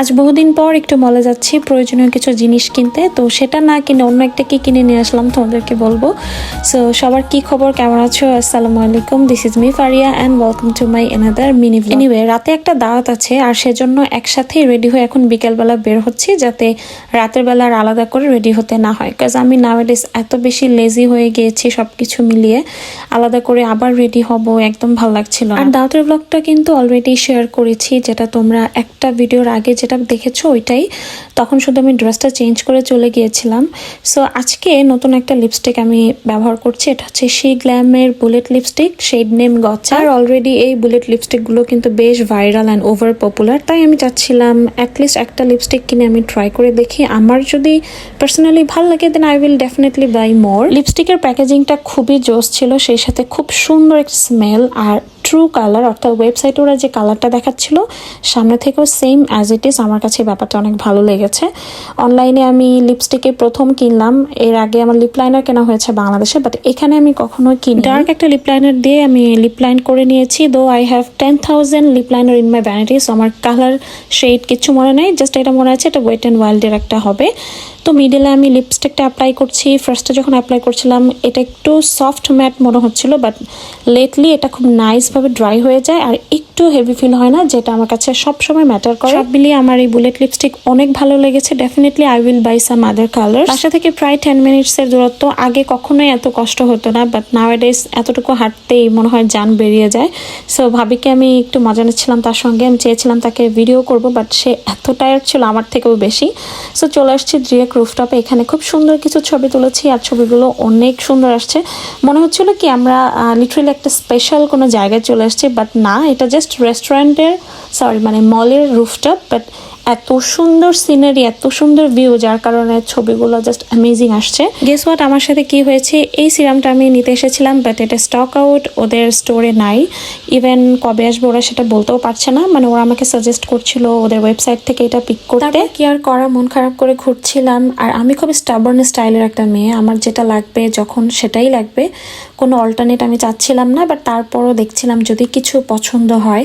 আজ বহুদিন পর একটু মলে যাচ্ছি, প্রয়োজনীয় কিছু জিনিস কিনতে। তো সেটা না কিনে অন্য একটা কি কিনে নিয়ে আসলাম তোমাদেরকে বলব। সো সবার কি খবর? কেমন আছো? আসসালামু আলাইকুম। This is me Faria and welcome to my another mini anyway রাতে একটা দাওয়াত আছে, আর সেজন্য একসাথে রেডি হয়ে এখন বিকেলবেলা বের হচ্ছি, যাতে রাতের বেলা আর আলাদা করে রেডি হতে না হয়। কাজ আমি নাওয়াডেস এত বেশি লেজি হয়ে গিয়েছি সবকিছু মিলিয়ে, আলাদা করে আবার রেডি হব, একদম ভালো লাগছিল আর দাওয়াতের ব্লগটা কিন্তু অলরেডি শেয়ার করেছি, যেটা তোমরা একটা ভিডিওর আগে যেটা দেখেছ ওইটাই। তখন শুধু আমি ড্রেসটা চেঞ্জ করে চলে গিয়েছিলাম। সো আজকে নতুন একটা লিপস্টিক আমি ব্যবহার করছি। এটা হচ্ছে শি গ্ল্যামের বুলেট লিপস্টিক শেড নেম গচ্ছা আর অলরেডি এই বুলেট লিপস্টিকগুলো কিন্তু বেশ ভাইরাল অ্যান্ড ওভার পপুলার তাই আমি চাচ্ছিলাম অ্যাটলিস্ট একটা লিপস্টিক কিনে আমি ট্রাই করে দেখি। আমার যদি পার্সোনালি ভালো লাগে then I will definitely buy more লিপস্টিকের প্যাকেজিংটা খুবই জোস ছিল, সেই সাথে খুব সুন্দর একটা স্মেল আর ট্রু কালার অর্থাৎ ওয়েবসাইটে ওরা যে কালারটা দেখাচ্ছিল, সামনে থেকেও সেম অ্যাজ ইট ইজ আমার কাছে ব্যাপারটা অনেক ভালো লেগেছে। অনলাইনে আমি লিপস্টিকে প্রথম কিনলাম, এর আগে আমার লিপ লাইনার কেনা হয়েছে বাংলাদেশে বাট এখানে আমি কখনোই কিনি ডার্ক একটা লিপ লাইনার দিয়ে আমি লিপ লাইন করে নিয়েছি though I have ten thousand lip liner in my vanity so আমার কালার শেড কিছু মনে নেই জাস্ট এটা মনে আছে, এটা ওয়েট অ্যান্ড ওয়াইল্ডের একটা হবে। তো মিডলে আমি লিপস্টিকটা অ্যাপ্লাই করছি। ফার্স্টে যখন অ্যাপ্লাই করছিলাম এটা একটু সফট ম্যাট মনে হচ্ছিল বাট লেটলি এটা খুব নাইসভাবে ড্রাই হয়ে যায় আর একটু হেভি ফিল হয় না যেটা আমার কাছে সবসময় ম্যাটার করে। সব মিলিয়ে আমার এই বুলেট লিপস্টিক অনেক ভালো লেগেছে। Definitely I will buy some other colour বাসা থেকে প্রায় টেন মিনিটসের দূরত্ব। আগে কখনোই এত কষ্ট হতো না বাট নাওয়াডেজ এতটুকু হাঁটতেই মনে হয় যান বেরিয়ে যায়। সো ভাবিকে আমি একটু মজা নিচ্ছিলাম তার সঙ্গে। আমি চেয়েছিলাম তাকে ভিডিও করব বাট সে এত টায়ার্ড ছিল আমার থেকেও বেশি। সো চলে আসছি ড্রিয়েক রুফটপে এখানে খুব সুন্দর কিছু ছবি তুলেছি আর ছবিগুলো অনেক সুন্দর আসছে। মনে হচ্ছিল কি আমরা লিটারেলি একটা স্পেশাল কোনো জায়গায় চলে আসছি বাট না, এটা জাস্ট রেস্টুরেন্টের সরি মানে মলের রুফটপ বাট এত সুন্দর সিনারি এত সুন্দর ভিউ যার কারণে ছবিগুলো জাস্ট অ্যামেজিং আসছে। গেস হোয়াট আমার সাথে কি হয়েছে? এই সিরামটা আমি নিতে এসেছিলাম বাট এটা স্টক আউট ওদের স্টোরে নাই। ইভেন কবে আসবে ওরা সেটা বলতেও পারছে না। মানে ওরা আমাকে সাজেস্ট করছিল ওদের ওয়েবসাইট থেকে এটা পিক করতে। কি আর করা? মন খারাপ করে ঘুরছিলাম। আর আমি খুব স্টাবর্ন স্টাইলের একটা মেয়ে। আমার যেটা লাগবে, যখন সেটাই লাগবে। কোনো অল্টারনেট আমি চাচ্ছিলাম না বাট তারপরও দেখছিলাম যদি কিছু পছন্দ হয়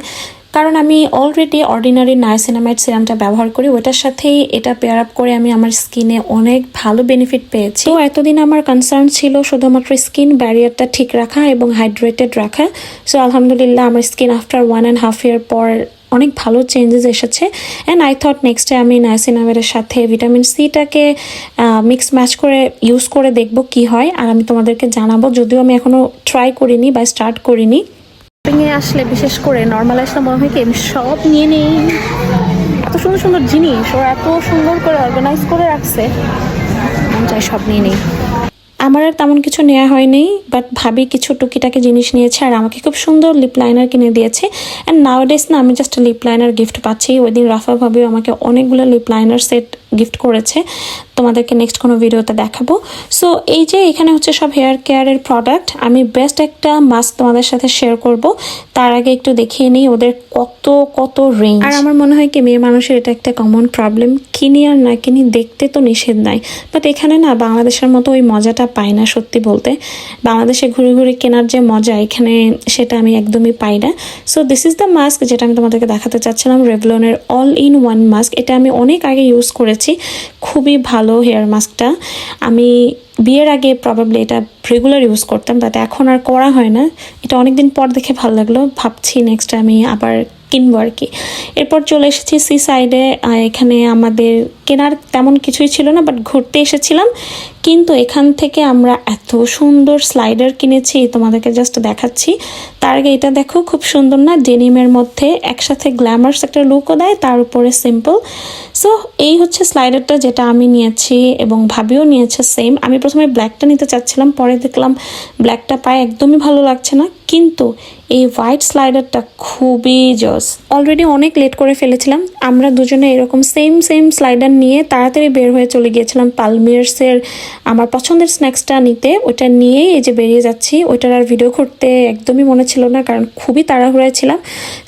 কারণ আমি অলরেডি অর্ডিনারি নাইসিনামাইড সিরামটা ব্যবহার করি, ওটার সাথেই এটা পেয়ার আপ করে আমি আমার স্কিনে অনেক ভালো বেনিফিট পেয়েছি। তো এতদিন আমার কনসার্ন ছিল শুধুমাত্র স্কিন ব্যারিয়ারটা ঠিক রাখা এবং হাইড্রেটেড রাখা। সো আলহামদুলিল্লাহ আমার skin after one and half year পর অনেক ভালো চেঞ্জেস এসেছে। অ্যান্ড আই থট নেক্সটে আমি নাইসিনামের সাথে ভিটামিন সিটাকে মিক্স ম্যাচ করে ইউজ করে দেখব কি হয়। আর আমি তোমাদেরকে জানাব, যদিও আমি এখনও ট্রাই করিনি বা স্টার্ট করিনি। শপিংয়ে আসলে বিশেষ করে নর্মাল আসলে মনে হয় কি আমি সব নিয়ে নেই। এত সুন্দর সুন্দর জিনিস, ওরা এত সুন্দর করে অর্গানাইজ করে রাখছে। আমি চাই সব নিয়ে নেই। আমার আর তেমন কিছু নেওয়া হয়নি বাট ভাবি কিছু টুকিটাকি জিনিস নিয়েছে আর আমাকে খুব সুন্দর লিপ লাইনার কিনে দিয়েছে। অ্যান্ড নাও ডেস না, আমি জাস্ট লিপ লাইনার গিফট পাচ্ছি। ওই দিন রাফা ভাবিও আমাকে অনেকগুলো লিপ লাইনার সেট গিফট করেছে। তোমাদেরকে নেক্সট কোনো ভিডিওতে দেখাবো। সো এই যে এখানে হচ্ছে সব হেয়ার কেয়ারের প্রোডাক্ট আমি বেস্ট একটা মাস্ক তোমাদের সাথে শেয়ার করব। তার আগে একটু দেখিয়ে নিই ওদের কত কত রেঞ্জ আর আমার মনে হয় কি, মেয়ে মানুষের এটা একটা কমন প্রবলেম কিনি আর না কিনি দেখতে তো নিষেধ নাই। বাট এখানে না, বাংলাদেশের মতো ওই মজাটা পাই না সত্যি বলতে। বাংলাদেশে ঘুরে ঘুরে কেনার যে মজা এখানে সেটা আমি একদমই পাই না। So this is the mask যেটা আমি তোমাদেরকে দেখাতে চাচ্ছিলাম রেভলনের অল ইন ওয়ান মাস্ক এটা আমি অনেক আগে ইউজ করেছি। খুবই ভালো হেয়ার মাস্কটা আমি বিয়ের আগে প্রবাবলি এটা রেগুলার ইউজ করতাম বাট এখন আর করা হয় না। এটা অনেকদিন পর দেখে ভালো লাগল। ভাবছি নেক্সট আমি আবার কিনবো আর কি। এরপর চলে এসেছি সি সাইডে এখানে আমাদের কেনার তেমন কিছুই ছিল না বাট ঘুরতে এসেছিলাম। কিন্তু এখান থেকে আমরা এত সুন্দর স্লাইডার কিনেছি তোমাদেরকে জাস্ট দেখাচ্ছি। তার আগে এটা দেখো, খুব সুন্দর না? ডেনিমের মধ্যে একসাথে গ্ল্যামার্স একটা লুকও দেয়, তার উপরে সিম্পল সো এই হচ্ছে স্লাইডারটা যেটা আমি নিয়েছি এবং ভাবিও নিয়েছে সেম আমি প্রথমে ব্ল্যাকটা নিতে চাচ্ছিলাম, পরে দেখলাম ব্ল্যাকটা পায়ে একদমই ভালো লাগছে না। কিন্তু এই হোয়াইট স্লাইডারটা খুবই জস। অলরেডি অনেক লেট করে ফেলেছিলাম। আমরা দুজনে এরকম সেম সেম স্লাইডার নিয়ে তাড়াতাড়ি বের হয়ে চলে গিয়েছিলাম পালমিয়ার্সের আমার পছন্দের স্ন্যাক্সটা নিতে। ওইটা নিয়েই এই যে বেরিয়ে যাচ্ছি। ওইটার আর ভিডিও করতে একদমই মনে ছিল না, কারণ খুবই তাড়াহুড়ায় ছিলাম।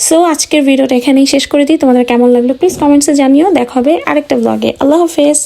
সো আজকের ভিডিওটা এখানেই শেষ করে দিই। তোমাদের কেমন লাগল প্লিজ কমেন্টসে জানিও। দেখা হবে আরেকটা ব্লগে আল্লাহ হাফেজ।